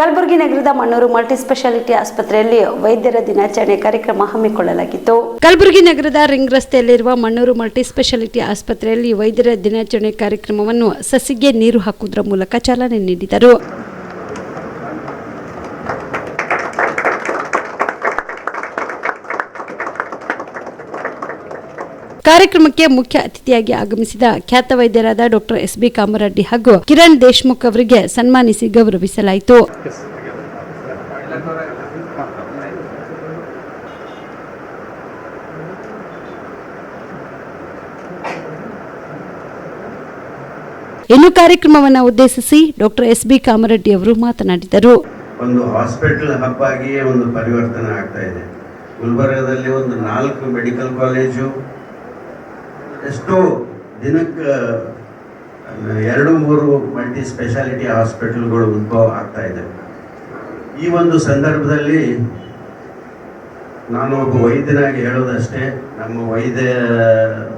ಕಲಬುರಗಿ ನಗರದ Mannur multi speciality ಆಸ್ಪತ್ರೆಯಲ್ಲಿ ವೈದ್ಯರ ದಿನಾಚರಣೆ ಕಾರ್ಯಕ್ರಮ ಹಮ್ಮಿಕೊಳ್ಳಲಾಗಿತ್ತು. ಕಲಬುರಗಿ ನಗರದ ರಿಂಗ್ ರಸ್ತೆಯಲ್ಲಿರುವ ಮಣ್ಣೂರು ಮಲ್ಟಿ ಸ್ಪೆಷಾಲಿಟಿ ಆಸ್ಪತ್ರೆಯಲ್ಲಿ ವೈದ್ಯರ ದಿನಾಚರಣೆ ಕಾರ್ಯಕ್ರಮವನ್ನು ಸಸಿಗೆ ನೀರು ಹಾಕುವುದರ ಮೂಲಕ ಚಾಲನೆ ನೀಡಿದರು. ಕಾರ್ಯಕ್ರಮಕ್ಕೆ ಮುಖ್ಯ ಅತಿಥಿಯಾಗಿ ಆಗಮಿಸಿದ ಖ್ಯಾತ ವೈದ್ಯರಾದ ಡಾಕ್ಟರ್ ಎಸ್ ಬಿ ಕಾಮರೆಡ್ಡಿ ಹಾಗೂ ಕಿರಣ್ ದೇಶ್ಮುಖ್ ಅವರಿಗೆ ಸನ್ಮಾನಿಸಿ ಗೌರವಿಸಲಾಯಿತು. ಇನ್ನು ಕಾರ್ಯಕ್ರಮವನ್ನು ಉದ್ದೇಶಿಸಿ ಡಾಕ್ಟರ್ ಎಸ್ ಬಿ ಕಾಮರೆಡ್ಡಿ ಅವರು ಮಾತನಾಡಿದರು. ಒಂದು ಹಾಸ್ಪಿಟಲ್ ಹಬ್ ಒಂದು ಪರಿವರ್ತನೆ ಆಗ್ತಾ ಇದೆ. ಗುಲ್ಬರ್ಗದಲ್ಲಿ ಒಂದು ನಾಲ್ಕು ಮೆಡಿಕಲ್ ಕಾಲೇಜು ಎಷ್ಟೋ ದಿನಕ್ಕೆ ಎರಡು ಮೂರು ಮಲ್ಟಿ ಸ್ಪೆಷಾಲಿಟಿ ಹಾಸ್ಪಿಟಲ್ಗಳು ಉದ್ಭವ ಆಗ್ತಾ ಇದೆ. ಈ ಒಂದು ಸಂದರ್ಭದಲ್ಲಿ ನಾನು ಒಬ್ಬ ವೈದ್ಯನಾಗಿ ಹೇಳೋದಷ್ಟೇ, ನಮ್ಮ ವೈದ್ಯ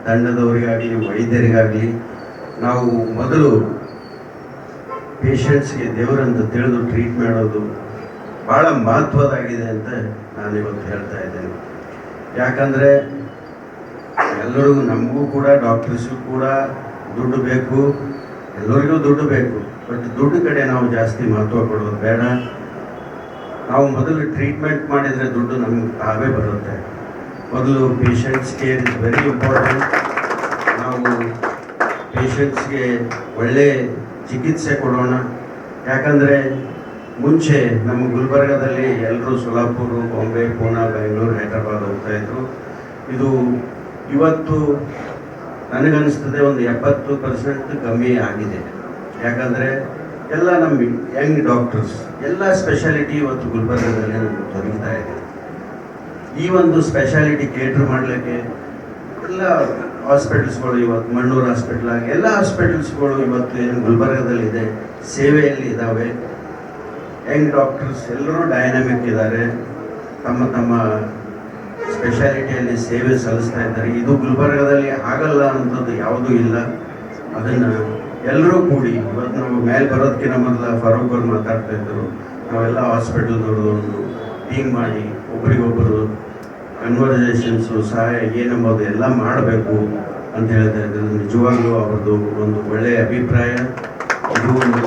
ತಂಡದವರಿಗಾಗಲಿ, ವೈದ್ಯರಿಗಾಗಲಿ, ನಾವು ಮೊದಲು ಪೇಷಂಟ್ಸ್ಗೆ ದೇವರಂತ ತಿಳಿದು ಟ್ರೀಟ್ ಮಾಡೋದು ಭಾಳ ಮಹತ್ವದಾಗಿದೆ ಅಂತ ನಾನು ಇವತ್ತು ಹೇಳ್ತಾ ಇದ್ದೇನೆ. ಯಾಕಂದರೆ ಎಲ್ಲರಿಗೂ ನಮಗೂ ಕೂಡ ಡಾಕ್ಟರ್ಸು ಕೂಡ ದುಡ್ಡು ಬೇಕು. ಎಲ್ಲರಿಗೂ ದುಡ್ಡು ಬೇಕು. ಬಟ್ ದುಡ್ಡು ಕಡೆ ನಾವು ಜಾಸ್ತಿ ಮಹತ್ವ ಕೊಡೋದು ಬೇಡ. ನಾವು ಮೊದಲು ಟ್ರೀಟ್ಮೆಂಟ್ ಮಾಡಿದರೆ ದುಡ್ಡು ನಮಗೆ ತಾವೇ ಬರುತ್ತೆ. ಮೊದಲು patients care is very important ನಾವು ಪೇಷಂಟ್ಸ್ಗೆ ಒಳ್ಳೆ ಚಿಕಿತ್ಸೆ ಕೊಡೋಣ. ಯಾಕಂದರೆ ಮುಂಚೆ ನಮ್ಮ ಗುಲ್ಬರ್ಗದಲ್ಲಿ ಎಲ್ಲರೂ ಸೊಲಾಪುರ, ಬಾಂಬೆ, ಪೂನಾ, ಬೆಂಗಳೂರು, ಹೈದರಾಬಾದ್ ಹೋಗ್ತಾಯಿದ್ರು ಇದು ಇವತ್ತು ನನಗನ್ನಿಸ್ತದೆ ಒಂದು ಎಪ್ಪತ್ತು ಪರ್ಸೆಂಟ್ ಕಮ್ಮಿ ಆಗಿದೆ. ಯಾಕಂದರೆ ಎಲ್ಲ ನಮ್ಮ ಯಂಗ್ ಡಾಕ್ಟರ್ಸ್ ಎಲ್ಲ ಸ್ಪೆಷಾಲಿಟಿ ಇವತ್ತು ಗುಲ್ಬರ್ಗದಲ್ಲಿ ನಮ್ಗೆ ದೊರೀತಾ ಇದೆ. ಈ ಒಂದು ಸ್ಪೆಷಾಲಿಟಿ ಕೇಟರ್ ಮಾಡಲಿಕ್ಕೆ ಎಲ್ಲ ಹಾಸ್ಪಿಟಲ್ಸ್ಗಳು ಇವತ್ತು, ಮಣ್ಣೂರು ಹಾಸ್ಪಿಟ್ಲ್ ಆಗಿ ಎಲ್ಲ ಹಾಸ್ಪಿಟಲ್ಸ್ಗಳು ಇವತ್ತು ಏನು ಗುಲ್ಬರ್ಗದಲ್ಲಿದೆ ಸೇವೆಯಲ್ಲಿ ಇದ್ದಾವೆ ಯಂಗ್ ಡಾಕ್ಟರ್ಸ್ ಎಲ್ಲರೂ ಡೈನಾಮಿಕ್ ಇದ್ದಾರೆ. ತಮ್ಮ ತಮ್ಮ ಸ್ಪೆಷಾಲಿಟಿಯಲ್ಲಿ ಸೇವೆ ಸಲ್ಲಿಸ್ತಾ ಇದ್ದಾರೆ. ಇದು ಗುಲ್ಬರ್ಗದಲ್ಲಿ ಆಗಲ್ಲ ಅಂಥದ್ದು ಯಾವುದೂ ಇಲ್ಲ. ಅದನ್ನು ಎಲ್ಲರೂ ಕೂಡಿ ಇವತ್ತು ನಾವು ಮೇಲೆ ಬರೋದಕ್ಕಿಂತ ಮೊದಲ ಫಾರೂಕ್ ಅವ್ರು ಮಾತಾಡ್ತಾ ಇದ್ದರು ನಾವೆಲ್ಲ ಹಾಸ್ಪಿಟಲ್ದವರು ಒಂದು ಟೀಮ್ ಮಾಡಿ ಒಬ್ರಿಗೊಬ್ಬರು ಕನ್ವರ್ಸೇಷನ್ಸು ಸಹಾಯ ಏನಂಬೋದು ಎಲ್ಲ ಮಾಡಬೇಕು ಅಂತ ಹೇಳ್ತಾ ಇದ್ದಾರೆ ನಿಜವಾಗ್ಲೂ ಅವ್ರದ್ದು ಒಂದು ಒಳ್ಳೆಯ ಅಭಿಪ್ರಾಯ. ಇದು ಒಂದು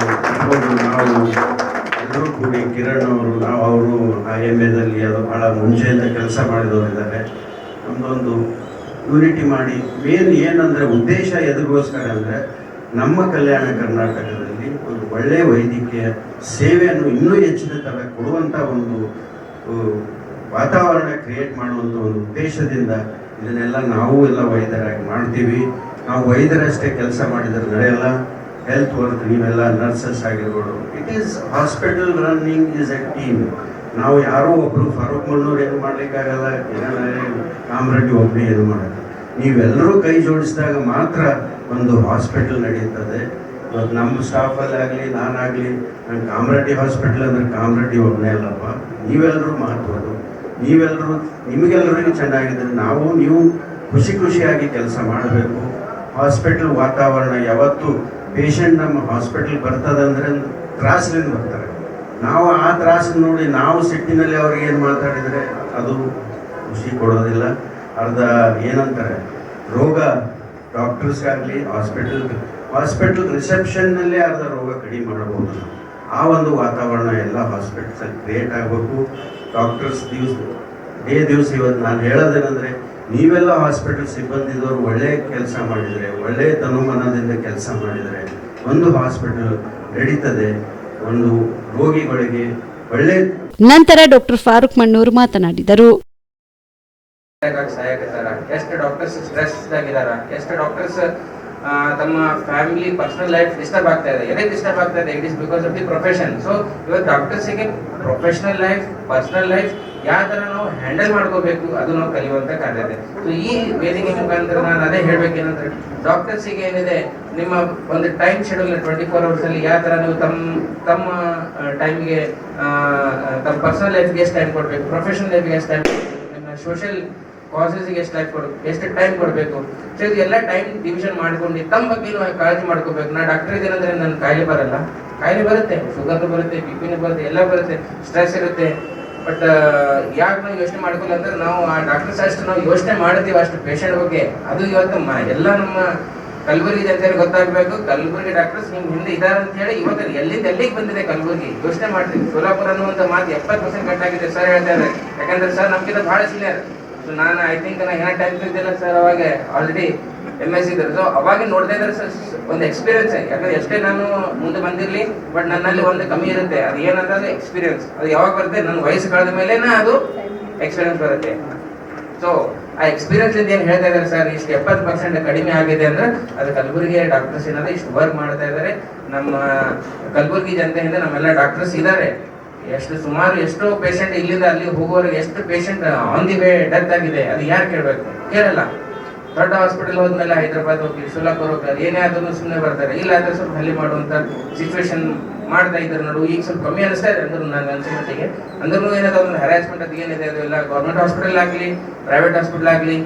ನಾವು ಎಲ್ಲರೂ ಕೂಡಿ ಕಿರಣ್ ಅವರು, ನಾವು ಅವರು ಆ ಎಂ ಎದಲ್ಲಿ ಅದು ಭಾಳ ಮುಂಚೆಯಿಂದ ಕೆಲಸ ಮಾಡಿದವರಿದ್ದಾರೆ ನಮ್ಮದೊಂದು ಯೂನಿಟಿ ಮಾಡಿ ಮೇನ್ ಏನಂದರೆ ಉದ್ದೇಶ ಎದುರುಗೋಸ್ಕರ ಅಂದರೆ ನಮ್ಮ ಕಲ್ಯಾಣ ಕರ್ನಾಟಕದಲ್ಲಿ ಒಂದು ಒಳ್ಳೆಯ ವೈದ್ಯಕೀಯ ಸೇವೆಯನ್ನು ಇನ್ನೂ ಹೆಚ್ಚಿನ ಥರ ಕೊಡುವಂಥ ಒಂದು ವಾತಾವರಣ ಕ್ರಿಯೇಟ್ ಮಾಡುವಂಥ ಒಂದು ಉದ್ದೇಶದಿಂದ ಇದನ್ನೆಲ್ಲ ನಾವು ಎಲ್ಲ ವೈದ್ಯರಾಗಿ ಮಾಡ್ತೀವಿ. ನಾವು ವೈದ್ಯರಷ್ಟೇ ಕೆಲಸ ಮಾಡಿದರೆ ನಡೆಯಲ್ಲ. ಹೆಲ್ತ್ ವರ್ಕ್ ನೀವೆಲ್ಲ ನರ್ಸಸ್ ಆಗಿರ್ಬೋದು. It is hospital running is a team ನಾವು ಯಾರೋ ಒಬ್ಬರು ಫಾರೂಕ್ ಮಣ್ಣೂರು ಏನು ಮಾಡಲಿಕ್ಕಾಗಲ್ಲ ಕಾಮರೆಡ್ಡಿ ಒಬ್ಬನೇ ಏನು ಮಾಡೋದು ನೀವೆಲ್ಲರೂ ಕೈ ಜೋಡಿಸಿದಾಗ ಮಾತ್ರ ಒಂದು ಹಾಸ್ಪಿಟಲ್ ನಡೆಯುತ್ತದೆ. ಇವತ್ತು ನಮ್ಮ ಸ್ಟಾಫಲ್ಲಿ ಆಗಲಿ, ನಾನಾಗಲಿ, ನಾನು ಕಾಮರೆಡ್ಡಿ ಹಾಸ್ಪಿಟಲ್ ಅಂದರೆ ಕಾಮರೆಡ್ಡಿ ಒಬ್ಬನೇ ಅಲ್ಲಪ್ಪ. ನೀವೆಲ್ಲರೂ ಮಹತ್ವದ್ದು ನೀವೆಲ್ಲರೂ, ನಿಮಗೆಲ್ಲರಿಗೂ ಚೆನ್ನಾಗಿದ್ರೆ ನಾವು, ನೀವು ಖುಷಿ ಖುಷಿಯಾಗಿ ಕೆಲಸ ಮಾಡಬೇಕು. ಹಾಸ್ಪಿಟಲ್ ವಾತಾವರಣ ಯಾವತ್ತು ಪೇಷಂಟ್ ನಮ್ಮ ಹಾಸ್ಪಿಟಲ್ ಬರ್ತದೆ ಅಂದರೆ ತ್ರಾಸದಿಂದ ಬರ್ತಾರೆ. ನಾವು ಆ ತ್ರಾಸನ್ನು ನೋಡಿ ನಾವು ಸಿಟ್ಟಿನಲ್ಲಿ ಅವ್ರಿಗೆ ಏನು ಮಾತಾಡಿದರೆ ಅದು ಖುಷಿ ಕೊಡೋದಿಲ್ಲ. ಅರ್ಧ ಏನಂತಾರೆ, ರೋಗ ಡಾಕ್ಟರ್ಸ್ಗಾಗಲಿ ಹಾಸ್ಪಿಟಲ್ ಹಾಸ್ಪಿಟಲ್ ರಿಸೆಪ್ಷನ್ನಲ್ಲೇ ಅರ್ಧ ರೋಗ ಕಡಿಮೆ ಮಾಡಬಹುದು ಆ ಒಂದು ವಾತಾವರಣ ಎಲ್ಲ ಹಾಸ್ಪಿಟಲ್ಸಲ್ಲಿ ಕ್ರಿಯೇಟ್ ಆಗಬೇಕು. ಡಾಕ್ಟರ್ಸ್ ದಿವಸ ಡೇ ದಿವಸ ಇವತ್ತು ನಾನು ಹೇಳೋದೇನೆಂದರೆ ನೀವೆಲ್ಲ ಹಾಸ್ಪಿಟಲ್ ಸಿಬ್ಬಂದಿದವರು ಒಳ್ಳೆ ಕೆಲಸ ಮಾಡಿದರೆ ಒಳ್ಳೆ ತನುಮನದಿಂದ ಕೆಲಸ ಮಾಡಿದರೆ ಒಂದು ಹಾಸ್ಪಿಟಲ್ ನಡೀತದೆ ಒಂದು ರೋಗಿಗಳಿಗೆ ಒಳ್ಳೆ ನಂತರ ಡಾಕ್ಟರ್ ಫಾರೂಕ್ ಮಣ್ಣೂರು ಮಾತನಾಡಿದರು. ಸಹಾಯಕರ ಎಷ್ಟು ಡಾಕ್ಟರ್ಸ್ ಸ್ಟ್ರೆಸ್ ಆಗಿದಾರ ಎಷ್ಟು ಡಾಕ್ಟರ್ಸ್ ತಮ್ಮ ಫ್ಯಾಮಿಲಿ ಪರ್ಸನಲ್ ಲೈಫ್ ಡಿಸ್ಟರ್ಬ್ ಆಗ್ತಾ ಇದೆ ಎದಕ್ಕೆ ಡಿಸ್ಟರ್ಬ್ ಆಗ್ತಾ ಇದೆ it is because of the profession so ಇವತ್ತು ಡಾಕ್ಟರ್ಸಿಗೆ ಪ್ರೊಫೆಷನಲ್ ಲೈಫ್ ಪರ್ಸನಲ್ ಲೈಫ್ ಯಾವ ತರ ನಾವು ಹ್ಯಾಂಡಲ್ ಮಾಡ್ಕೋಬೇಕು, ಅದು ನಾವು ಕಲಿಯುವಂತ ಕಾರ್ಯತೆ. ಸೊ ಈ ವೇದಿಕೆ ಮುಖಾಂತರ ನಾನು ಅದೇ ಹೇಳ್ಬೇಕೇನಂದ್ರೆ ಡಾಕ್ಟರ್ಸಿಗೆ ಏನಿದೆ, ನಿಮ್ಮ ಒಂದು time schedule twenty four hours ಅಲ್ಲಿ ಯಾವ ತರ ನೀವು ತಮ್ಮ ತಮ್ಮ ಟೈಮ್ಗೆ ತಮ್ಮ ಪರ್ಸನಲ್ ಲೈಫ್ಗೆ ಎಷ್ಟು ಟೈಮ್ ಕೊಡಬೇಕು ಪ್ರೊಫೆಷನಲ್ ಲೈಫ್ಗೆ ಎಷ್ಟು ಟೈಮ್ ನಿಮ್ಮ ಸೋಷಿಯಲ್ ಕಾಸಸ್ಗೆ ಎಷ್ಟು ಟೈಮ್ ಕೊಡಬೇಕು, ಎಷ್ಟು ಟೈಮ್ ಕೊಡಬೇಕು. ಸೊ ಇದೆಲ್ಲ ಟೈಮ್ ಡಿವಿಷನ್ ಮಾಡ್ಕೊಂಡು ತಮ್ಮ ಬಗ್ಗೆ ಕಾಳಜಿ ಮಾಡ್ಕೋಬೇಕು. ನಾ ಡಾಕ್ಟರ್ ಇದೇನಂದ್ರೆ ನನ್ನ ಕಾಯಿಲೆ ಬರಲ್ಲ. ಕಾಯಿಲೆ ಬರುತ್ತೆ, ಶುಗರ್ ಬರುತ್ತೆ ಬಿ ಪಿನೂ ಬರುತ್ತೆ, ಎಲ್ಲ ಬರುತ್ತೆ ಸ್ಟ್ರೆಸ್ ಇರುತ್ತೆ. ಬಟ್ ಯಾಕೆ ನಾವು ಯೋಚನೆ ಮಾಡ್ಕೊಳ್ಳಿ ಅಂದ್ರೆ ನಾವು ಆ ಡಾಕ್ಟರ್ಸ್ ಅಷ್ಟು ನಾವು ಯೋಚನೆ ಮಾಡ್ತೀವಿ ಅಷ್ಟು ಪೇಷಂಟ್ ಬಗ್ಗೆ. ಅದು ಇವತ್ತು ಎಲ್ಲ ನಮ್ಮ ಕಲಬುರಗಿ ಜನತೆಗೆ ಗೊತ್ತಾಗಬೇಕು. ಕಲಬುರಗಿ ಡಾಕ್ಟರ್ಸ್ ನಿಮ್ ಹಿಂದೆ ಇದಾರೆ ಅಂತ ಹೇಳಿ ಇವತ್ತು ಎಲ್ಲಿಂದ ಎಲ್ಲಿಗೆ ಬಂದಿದೆ ಕಲಬುರಗಿ? ಯೋಚನೆ ಮಾಡ್ತೀವಿ. ಸೋಲಾಪುರ ಅನ್ನುವಂಥ ಮಾತು ಎಪ್ಪತ್ತು ಪರ್ಸೆಂಟ್ ಕಟ್ಟಾಗಿದೆ ಸರ್ ಹೇಳ್ತಾರೆ ಯಾಕಂದ್ರೆ ಸರ್ ನಮ್ಗಿಂತ ಬಹಳ ಸೀನಿಯರ್ ಸೊ ನಾನು ಐ ಥಿಂಕ್ ನಾನು ಏನೋ ಟೈಮ್ ಇದ್ದಿಲ್ಲ ಸರ್ ಅವಾಗ ಆಲ್ರೆಡಿ ಎಂ ಎಸ್ ಇದ್ರು ಸೊ ಅವಾಗ ನೋಡ್ತಾ ಇದ್ರೆ ಸರ್ ಒಂದು ಎಕ್ಸ್ಪೀರಿಯನ್ಸ್ ಯಾಕಂದ್ರೆ ಎಷ್ಟೇ ನಾನು ಮುಂದೆ ಬಂದಿರಲಿ ಬಟ್ ನನ್ನಲ್ಲಿ ಒಂದು ಕಮ್ಮಿ ಇರುತ್ತೆ. ಅದು ಏನಂತಂದ್ರೆ ಎಕ್ಸ್ಪೀರಿಯನ್ಸ್ ಅದು ಯಾವಾಗ ಬರುತ್ತೆ? ನನ್ನ ವಯಸ್ಸು ಕಳೆದ ಮೇಲೆ ಅದು ಎಕ್ಸ್ಪೀರಿಯನ್ಸ್ ಬರುತ್ತೆ. ಸೊ ಆ ಎಕ್ಸ್ಪೀರಿಯನ್ಸ್ ಇಂದ ಏನು ಹೇಳ್ತಾ ಇದ್ದಾರೆ ಸರ್ ಇಷ್ಟು ಎಪ್ಪತ್ತು ಪರ್ಸೆಂಟ್ ಕಡಿಮೆ ಆಗಿದೆ ಅಂದ್ರೆ ಅದು ಕಲಬುರಗಿ ಡಾಕ್ಟರ್ಸ್ ಏನಾದ್ರೆ ಇಷ್ಟು ವರ್ಕ್ ಮಾಡ್ತಾ ಇದ್ದಾರೆ. ನಮ್ಮ ಕಲಬುರಗಿ ಜನತೆಯಿಂದ ನಮ್ಮೆಲ್ಲ ಡಾಕ್ಟರ್ಸ್ ಇದ್ದಾರೆ. ಎಷ್ಟು ಸುಮಾರು ಎಷ್ಟೋ ಪೇಷಂಟ್ ಇಲ್ಲಿಂದ ಅಲ್ಲಿ ಹೋಗೋರಿಗೆ ಎಷ್ಟು patient on the way death ಆಗಿದೆ, ಅದು ಯಾರು ಕೇಳಬೇಕು? ಕೇಳಲ್ಲ. ದೊಡ್ಡ ಹಾಸ್ಪಿಟಲ್ ಹೋದ್ಮೇಲೆ ಹೈದರಾಬಾದ್ ಹೋಗಿ, ಸೋಲಾಪುರ ಹೋಗ್ತಾರೆ, ಏನೇ ಆದ್ರೂ ಸುಮ್ಮನೆ ಬರ್ತಾರೆ. ಇಲ್ಲ ಆದ್ರೆ ಸ್ವಲ್ಪ ಹಲ್ಲಿ ಮಾಡುವಂತ ಸಿಚುವೇಶನ್ ಮಾಡ್ತಾ ಇದ್ದಾರೆ ನೋಡು, ಈಗ ಸ್ವಲ್ಪ ಕಮ್ಮಿ ಅನಿಸ್ತಾ ಇದೆ ಅಂದ್ರೆ ನನ್ನ ಅನ್ಸೋ ಮಟ್ಟಿಗೆ ಅಂದ್ರೂ ಏನಾದ್ರು ಒಂದು ಹ್ಯಾರಾಸ್ಮೆಂಟ್ ಅದು ಏನಿದೆ, ಅದು ಇಲ್ಲ ಗೌರ್ಮೆಂಟ್ ಹಾಸ್ಪಿಟಲ್ ಆಗಲಿ ಪ್ರೈವೇಟ್ ಹಾಸ್ಪಿಟಲ್ ಆಗಲಿ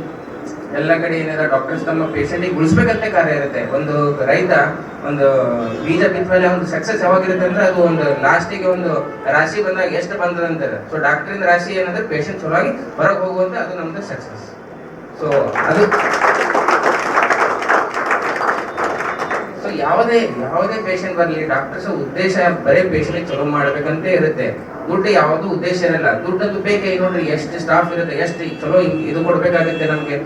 ಎಲ್ಲ ಕಡೆ ಏನಿದೆ ಡಾಕ್ಟರ್ಸ್ ತಮ್ಮ ಪೇಷಂಟಿಗೆ ಉಳಿಸ್ಬೇಕಂತ ಕಾರ್ಯ ಇರುತ್ತೆ. ಒಂದು ರೈತ, ಒಂದು ಬೀಜ ಬಿತ್ತ ಮೇಲೆ ಒಂದು ಸಕ್ಸಸ್ ಯಾವಾಗಿರುತ್ತೆ ಅಂದ್ರೆ ಅದು ಒಂದು ಲಾಸ್ಟಿಗೆ ಒಂದು ರಾಶಿ ಬಂದಾಗ ಎಷ್ಟು ಬಂದದ ಅಂತಾರೆ ಸೊ ಡಾಕ್ಟರಿಂದ ರಾಶಿ ಏನಂದ್ರೆ ಪೇಷಂಟ್ ಚಲೋಗಿ ಹೊರಗೆ ಹೋಗುವಂತ ಅದು ನಮ್ದು ಸಕ್ಸಸ್ ಸೊ ಅದು ಸೊ ಯಾವುದೇ ಯಾವುದೇ ಪೇಷಂಟ್ ಬರಲಿ ಡಾಕ್ಟರ್ಸ್ ಉದ್ದೇಶ ಬರೀ ಪೇಷಂಟ್ ಚಲೋ ಮಾಡ್ಬೇಕಂತ ಇರುತ್ತೆ. ದುಡ್ಡು ಯಾವುದು ಉದ್ದೇಶ ಇರಲ್ಲ. ದುಡ್ಡದ್ದು ಬೇಕೇ ನೋಡ್ರಿ ಎಷ್ಟು ಸ್ಟಾಫ್ ಇರುತ್ತೆ, ಎಷ್ಟು ಚಲೋ ಇದು ಕೊಡ್ಬೇಕಾಗುತ್ತೆ ನಮಗೆ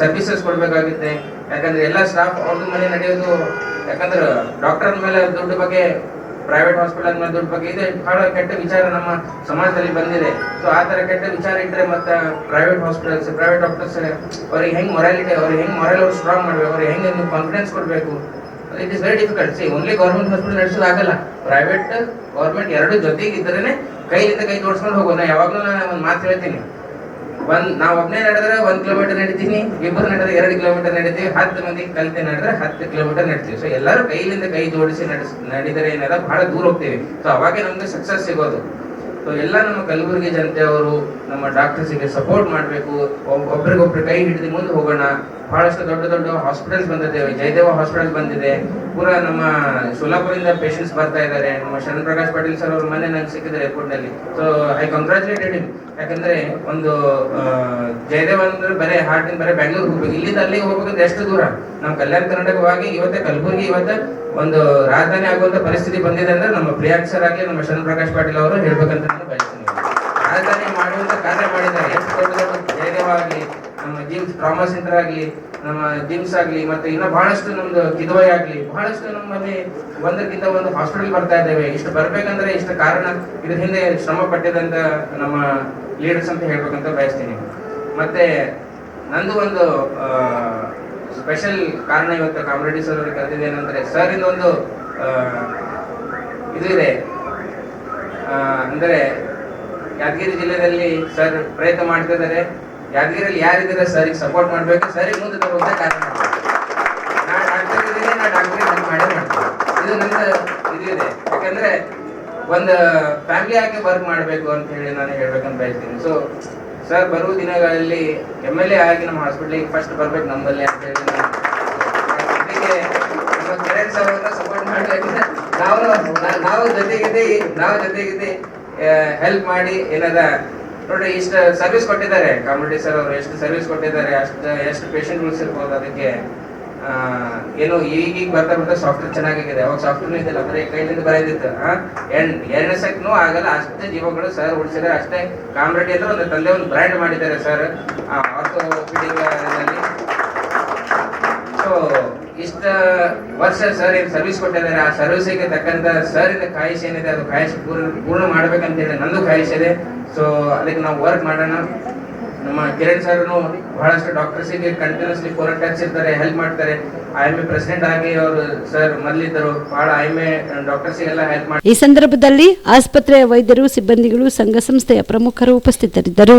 ಸರ್ವಿಸಸ್ ಕೊಡ್ಬೇಕಾಗುತ್ತೆ. ಯಾಕಂದ್ರೆ ಎಲ್ಲ ಸ್ಟಾಫ್ ಅವ್ರದ್ದು ಮನೆ ನಡೆಯೋದು, ಯಾಕಂದ್ರೆ ಡಾಕ್ಟರ್ ಮೇಲೆ ದುಡ್ಡು ಬಗ್ಗೆ ಪ್ರೈವೇಟ್ ಹಾಸ್ಪಿಟಲ್ ಮೇಲೆ ದುಡ್ಡು ಬಗ್ಗೆ ಇದೆ. ಬಹಳ ಕೆಟ್ಟ ವಿಚಾರ ನಮ್ಮ ಸಮಾಜದಲ್ಲಿ ಬಂದಿದೆ. ಸೊ ಆ ತರ ಕೆಟ್ಟ ವಿಚಾರ ಇಟ್ಟರೆ ಮತ್ತೆ ಪ್ರೈವೇಟ್ ಹಾಸ್ಪಿಟಲ್ಸ್ ಪ್ರೈವೇಟ್ ಡಾಕ್ಟರ್ಸ್ ಅವ್ರಿಗೆ ಹೆಂಗ್ ಮೊರಾಲಿಟಿ ಅವ್ರಿಗೆ ಹೆಂಗ್ ಮೊರಲ್ ಅವ್ರು ಸ್ಟ್ರಾಂಗ್ ಮಾಡ್ಬೇಕು, ಅವ್ರಿಗೆ ಹೆಂಗ್ ಕಾನ್ಫಿಡೆನ್ಸ್ ಕೊಡಬೇಕು? It is very difficult see only government hospital ನಡೆಸೋದು ಆಗಲ್ಲ ಪ್ರೈವೇಟ್ ಗೌರ್ಮೆಂಟ್ ಎರಡು ಜೊತೆಗೆ ಇದ್ರೇ ಕೈಲಿಂದ ಕೈ ಜೋಡಿಸ್ಕೊಂಡು ಹೋಗೋದು ನಾ ಯಾವಾಗಲೂ ನಾನು ಒಂದು ಮಾತು ಹೇಳ್ತೀನಿ. ಒಂದ್ ನಾವು ಒಬ್ಬನೇ ನಡೆದ್ರೆ ಒಂದ್ ಕಿಲೋಮೀಟರ್ ನಡೀತೀನಿ ಇಬ್ಬರು ನಡೆದ್ರೆ ಎರಡು ಕಿಲೋಮೀಟರ್ ನಡೀತೀವಿ, ಹತ್ತು ಮಂದಿ ಕಲಿತೆ ನಡೆದ್ರೆ ಹತ್ತು ಕಿಲೋಮೀಟರ್ ನಡೀತೀವಿ. ಸೊ ಎಲ್ಲರೂ ಕೈಲಿಂದ ಕೈ ಜೋಡಿಸಿ ನಡೆಸ್, ನಡೆದರೆ ಏನಾದ್ರೆ ಬಹಳ ದೂರ ಹೋಗ್ತೀವಿ. ಸೊ ಅವಾಗೆ ನಮ್ಗೆ ಸಕ್ಸಸ್ ಸಿಗೋದು. ಸೊ ಎಲ್ಲ ನಮ್ಮ ಕಲಬುರಗಿ ಜನತೆ ಅವರು ನಮ್ಮ ಡಾಕ್ಟರ್ಸಿಗೆ ಸಪೋರ್ಟ್ ಮಾಡಬೇಕು. ಒಬ್ರಿಗೊಬ್ರು ಕೈ ಹಿಡಿದು ಮುಂದೆ ಹೋಗೋಣ. ಬಹಳಷ್ಟು ದೊಡ್ಡ ದೊಡ್ಡ ಹಾಸ್ಪಿಟಲ್ಸ್ ಬಂದಿದೆ. ಜಯದೇವ ಹಾಸ್ಪಿಟಲ್ ಬಂದಿದೆ. ಪೂರ ನಮ್ಮ ಸೋಲಾಪುರಿಂದ ಪೇಷಂಟ್ಸ್ ಬರ್ತಾ ಇದ್ದಾರೆ. ನಮ್ಮ ಶರಣ್ ಪ್ರಕಾಶ್ ಪಾಟೀಲ್ ಸರ್ ಅವ್ರ ಮನೆ ನಂಗೆ ಸಿಕ್ಕಿದ್ರೆ ನಲ್ಲಿ ಸೊ ಐ ಕಂಗ್ರಾಚುಲೇಟೆಡ್ ಹಿಮ್ ಯಾಕಂದ್ರೆ ಒಂದು ಜಯದೇವ ಅಂದ್ರೆ ಬರೇ ಹಾರ್ಟ್ ಬರೇ ಬೆಂಗಳೂರು ಹೋಗ್ಬೇಕು. ಇಲ್ಲಿಂದ ಅಲ್ಲಿಗೆ ಹೋಗ್ಬೇಕಂದ್ರೆ ಎಷ್ಟು ದೂರ? ನಮ್ಮ ಕಲ್ಯಾಣ ಕರ್ನಾಟಕವಾಗಿ ಇವತ್ತೇ ಕಲಬುರಗಿ ಇವತ್ತು ಒಂದು ರಾಜಧಾನಿ ಆಗುವಂತ ಪರಿಸ್ಥಿತಿ ಬಂದಿದೆ ಅಂದ್ರೆ ನಮ್ಮ ಪ್ರಿಯಾಂಕ್ ಸರ್ ಆಗಲಿ, ನಮ್ಮ ಶರಣ್ ಪ್ರಕಾಶ್ ಪಾಟೀಲ್ ಅವರು ಹೇಳ್ಬೇಕಂತ ನಾನು ಬಯಸ್ತೀನಿ. ರಾಜಧಾನಿ ಮಾಡುವಂತ ಕಾರ್ಯ ಮಾಡಿದ್ದಾರೆ. ಎಷ್ಟು ದೊಡ್ಡ ದೊಡ್ಡ ಜಯದೇವ ನಮ್ಮ ಜಿಮ್ಸ್ ಟ್ರಾಮಾ ಸೆಂಟರ್ ಆಗಲಿ ನಮ್ಮ ಜಿಮ್ಸ್ ಆಗಲಿ ಮತ್ತೆ ಇನ್ನ ಬಹಳಷ್ಟು ನಮ್ದು ಕಿದ್ವಾಯ್ ಆಗಲಿ ಬಹಳಷ್ಟು ನಮ್ಮಲ್ಲಿ ಒಂದಕ್ಕಿಂತ ಒಂದು ಹಾಸ್ಪಿಟಲ್ ಬರ್ತಾ ಇದ್ದೇವೆ. ಇಷ್ಟು ಬರ್ಬೇಕಂದ್ರೆ ಇಷ್ಟು ಕಾರಣ ಇದ್ರ ಹಿಂದೆ ಶ್ರಮ ಪಟ್ಟಿದಂತ ನಮ್ಮ ಲೀಡರ್ಸ್ ಅಂತ ಹೇಳ್ಬೇಕಂತ ಬಯಸ್ತೀನಿ. ಮತ್ತೆ ನಂದು ಒಂದು ಸ್ಪೆಷಲ್ ಕಾರಣ ಇವತ್ತು ಕಾಮರೆಡ್ಡಿ ಸರ್ ಅವ್ರಿಗೆ ಕರೆದಿದ್ದೇನೆಂದ್ರೆ ಸರ್ ಇಂದ ಒಂದು ಆ, ಇದು ಇದೆ. ಅಂದ್ರೆ ಯಾದಗಿರಿ ಜಿಲ್ಲೆಯಲ್ಲಿ ಸರ್ ಪ್ರಯತ್ನ ಮಾಡ್ತಿದ್ದಾರೆ. ಯಾದಗಿರಿಯಲ್ಲಿ ಯಾರಿದ್ದಾರೆ ಸರಿಗೆ ಸಪೋರ್ಟ್ ಮಾಡ್ಬೇಕು, ಸರಿಗೆ ಮುಂದೆ ತರುವಂತ ಕಾರಣ ನಾ ಡಾಕ್ಟರ್ ಇದ್ದೀನಿ, ನಾ ಡಾಕ್ಟರ್ ಹೆಲ್ಪ್ ಮಾಡೇ ಮಾಡ್ತೀನಿ. ಇದು ನನ್ನ ಇದು ಇದೆ ಯಾಕಂದ್ರೆ ಒಂದು ಫ್ಯಾಮಿಲಿ ಆಗಿ ವರ್ಕ್ ಮಾಡಬೇಕು ಅಂತ ಹೇಳಿ ನಾನು ಹೇಳ್ಬೇಕಂತ ಬಯಸ್ತೀನಿ. ಸೊ ಸರ್ ಬರುವ ದಿನಗಳಲ್ಲಿ ಎಂ ಎಲ್ ಎ ಆಗಿ ನಮ್ಮ ಹಾಸ್ಪಿಟ್ಲಿಗೆ ಫಸ್ಟ್ ಬರ್ಬೇಕು ನಮ್ಮಲ್ಲಿ ಅಂತ ಹೇಳಿ ಸರ್ ಸಪೋರ್ಟ್ ನಾವು ನಾವು ಜೊತೆಗಿದ್ದೆ ನಾವು ಜೊತೆಗಿದ್ದೆ ಹೆಲ್ಪ್ ಮಾಡಿ ಏನದ ನೋಡ್ರಿ ಇಷ್ಟು ಸರ್ವಿಸ್ ಕೊಟ್ಟಿದ್ದಾರೆ. ಕಾಮಿಡಿ ಸರ್ ಅವರು ಎಷ್ಟು ಸರ್ವಿಸ್ ಕೊಟ್ಟಿದ್ದಾರೆ, ಅಷ್ಟು, ಎಷ್ಟು ಪೇಷಂಟ್ ಉಳಿಸಿರ್ಬೋದು ಅದಕ್ಕೆ ಏನು ಈಗೀಗ ಬರ್ತಾ ಬರ್ತಾ ಸಾಫ್ಟ್ವೇರ್ ಚೆನ್ನಾಗಿದೆ ಅವಾಗ ಸಾಫ್ಟ್ವೇರ್ ಇದ್ದಿಲ್ಲ ಬರೀ ಕೈಲಿಂದ ಬರೆದಿತ್ತು ಎರಡನೇ ಸೆಕ್ನು ಆಗಲ್ಲ, ಅಷ್ಟೇ ಜೀವಗಳು ಸರ್ ಉಳಿಸಿದ್ರೆ ಅಷ್ಟೇ ಕಾಮ್ರೆಡಿ ಅಂದ್ರೆ ಒಂದು ತಂದೆ ಒಂದು ಬ್ರ್ಯಾಂಡ್ ಮಾಡಿದ್ದಾರೆ ಸರ್ ಸೊ ಇಷ್ಟ ವರ್ಷ ಸರ್ ಏನ್ ಸರ್ವಿಸ್ ಕೊಟ್ಟಿದ್ದಾರೆ? ಆ ಸರ್ವಿಸಿಗೆ ತಕ್ಕಂತ ಸರ್ ಇಂದ ಕಾಯಿಸ್ ಏನಿದೆ, ಅದು ಕಾಯಿಸ್ ಪೂರ್ಣ ಪೂರ್ಣ ಮಾಡ್ಬೇಕಂತ ಹೇಳಿ ನಂದು ಕಾಯಿಸ್ ಇದೆ. ಸೊ ಅದಕ್ಕೆ ನಾವು ವರ್ಕ್ ಮಾಡೋಣ. ನಮ್ಮ ಕಿರಣ್ ಸರ್ನು ಬಹಳಷ್ಟು ಡಾಕ್ಟರ್ಸಿಗೆ ಕಂಟಿನ್ಯೂಸ್ಲಿ ಫೋನ್ ಟಚ್ ಇರ್ತಾರೆ ಹೆಲ್ಪ್ ಮಾಡ್ತಾರೆ. ಈ ಸಂದರ್ಭದಲ್ಲಿ ಆಸ್ಪತ್ರೆಯ ವೈದ್ಯರು, ಸಿಬ್ಬಂದಿಗಳು, ಸಂಘ ಸಂಸ್ಥೆಯ ಪ್ರಮುಖರು ಉಪಸ್ಥಿತರಿದ್ದರು.